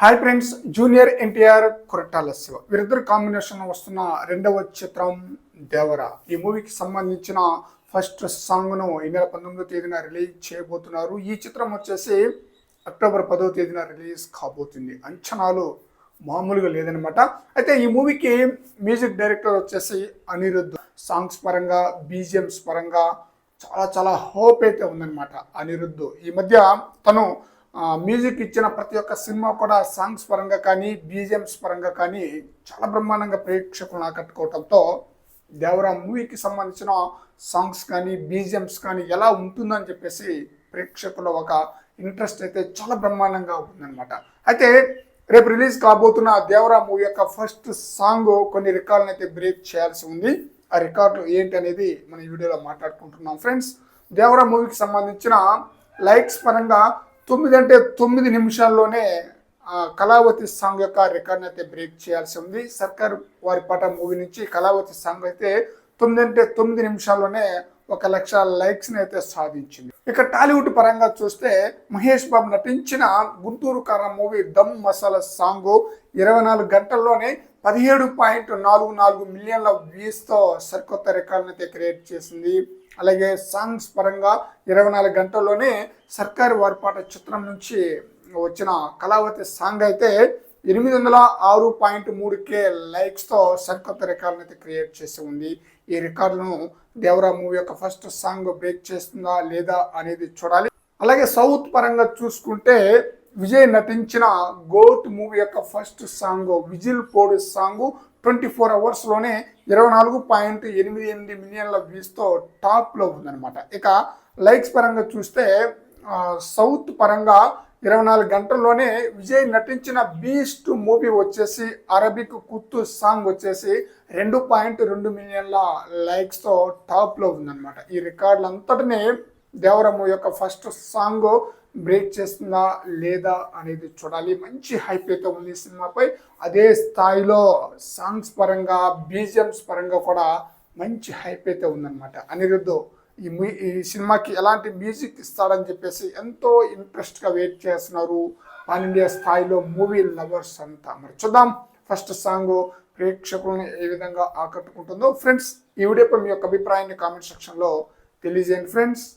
Hi friends junior NTR Koratala Siva. వీరిద్దరు combination వస్తున్న రెండవ చిత్రం దేవర. ఈ మూవీకి సంబంధించిన ఫస్ట్ సాంగ్ను ఈ నెల పంతొమ్మిదో తేదీన రిలీజ్ చేయబోతున్నారు. ఈ చిత్రం వచ్చేసి అక్టోబర్ పదో తేదీన రిలీజ్ కాబోతుంది. అంచనాలు మామూలుగా లేదనమాట అయితే ఈ మూవీకి మ్యూజిక్ డైరెక్టర్ వచ్చేసి అనిరుద్ధ్. సాంగ్స్ పరంగా బీజిఎంస్ పరంగా చాలా చాలా హోప్ అయితే ఉందన్నమాట అనిరుద్ధ్. ఈ మధ్య తను మ్యూజిక్ ఇచ్చిన ప్రతి ఒక్క సినిమా కూడా సాంగ్స్ పరంగా కానీ బీజిఎంస్ పరంగా కానీ చాలా బ్రహ్మాండంగా ప్రేక్షకులను ఆకట్టుకోవడంతో దేవరా మూవీకి సంబంధించిన సాంగ్స్ కానీ బీజిఎమ్స్ కానీ ఎలా ఉంటుందని చెప్పేసి ప్రేక్షకుల ఒక ఇంట్రెస్ట్ అయితే చాలా బ్రహ్మాండంగా ఉందన్నమాట. అయితే రేపు రిలీజ్ కాబోతున్న దేవరా మూవీ యొక్క ఫస్ట్ సాంగ్ కొన్ని రికార్డులను అయితే బ్రేక్ చేయాల్సి ఉంది. ఆ రికార్డులు ఏంటి అనేది మన ఈ వీడియోలో మాట్లాడుకుంటున్నాం. ఫ్రెండ్స్ దేవరా మూవీకి సంబంధించిన లైక్స్ పరంగా తొమ్మిది అంటే తొమ్మిది నిమిషాల్లోనే ఆ, కళావతి సాంగ్ యొక్క రికార్డ్ని అయితే బ్రేక్ చేయాల్సి ఉంది. సర్కార్ వారి పాట మూవీ నుంచి కళావతి సాంగ్ అయితే తొమ్మిది అంటే తొమ్మిది నిమిషాల్లోనే ఒక లక్ష లైక్స్ని అయితే సాధించింది. ఇక టాలీవుడ్ పరంగా చూస్తే మహేష్ బాబు నటించిన గుంటూరు కార మూవీ దమ్ మసాలా సాంగ్ ఇరవై నాలుగు గంటల్లోనే పదిహేడు పాయింట్ నాలుగు నాలుగు మిలియన్ల వ్యూస్తో సరికొత్త రికార్డ్ని అయితే క్రియేట్ చేసింది. అలాగే సాంగ్స్ పరంగా ఇరవై నాలుగు గంటల్లోనే సర్కారు వారిపాట చిత్రం నుంచి వచ్చిన కళావతి సాంగ్ అయితే ఎనిమిది వందల ఆరు పాయింట్ మూడు కే లైక్స్తో సరికొత్త రికార్డును అయితే క్రియేట్ చేసి ఉంది. ఈ రికార్డును దేవరా మూవీ యొక్క ఫస్ట్ సాంగ్ బ్రేక్ చేస్తుందా లేదా అనేది చూడాలి. అలాగే సౌత్ పరంగా చూసుకుంటే విజయ్ నటించిన గోట్ మూవీ యొక్క first song whistle Podu song twenty four అవర్స్లోనే ఇరవై నాలుగు పాయింట్ ఎనిమిది ఎనిమిది మిలియన్ల వ్యూస్తో టాప్లో ఉందన్నమాట. ఇక లైక్స్ పరంగా చూస్తే సౌత్ పరంగా ఇరవై నాలుగు గంటల్లోనే విజయ్ నటించిన బీస్ట్ మూవీ వచ్చేసి అరబిక్ కుత్తు సాంగ్ వచ్చేసి రెండు పాయింట్ రెండు మిలియన్ల లైక్స్తో టాప్లో ఉందన్నమాట. ఈ రికార్డులంతటినీ దేవరమ్మ యొక్క ఫస్ట్ సాంగ్ బ్రేక్ చేస్తుందా లేదా అనేది చూడాలి. మంచి హైప్ అయితే ఉంది సినిమాపై. అదే స్థాయిలో సాంగ్స్ పరంగా బీజిఎంస్ పరంగా కూడా మంచి హైప్ అయితే ఉందన్నమాట. అనిరుద్ధ్ ఈ ఈ సినిమాకి ఎలాంటి మ్యూజిక్ ఇస్తాడని చెప్పేసి ఎంతో ఇంట్రెస్ట్గా వెయిట్ చేస్తున్నారు పాన్ ఇండియా స్థాయిలో మూవీ లవర్స్ అంతా. మరి చూద్దాం ఫస్ట్ సాంగ్ ప్రేక్షకులను ఏ విధంగా ఆకట్టుకుంటుందో. ఫ్రెండ్స్ ఈ వీడియోపై మీ యొక్క అభిప్రాయాన్ని కామెంట్ సెక్షన్లో తెలియజేయండి. ఫ్రెండ్స్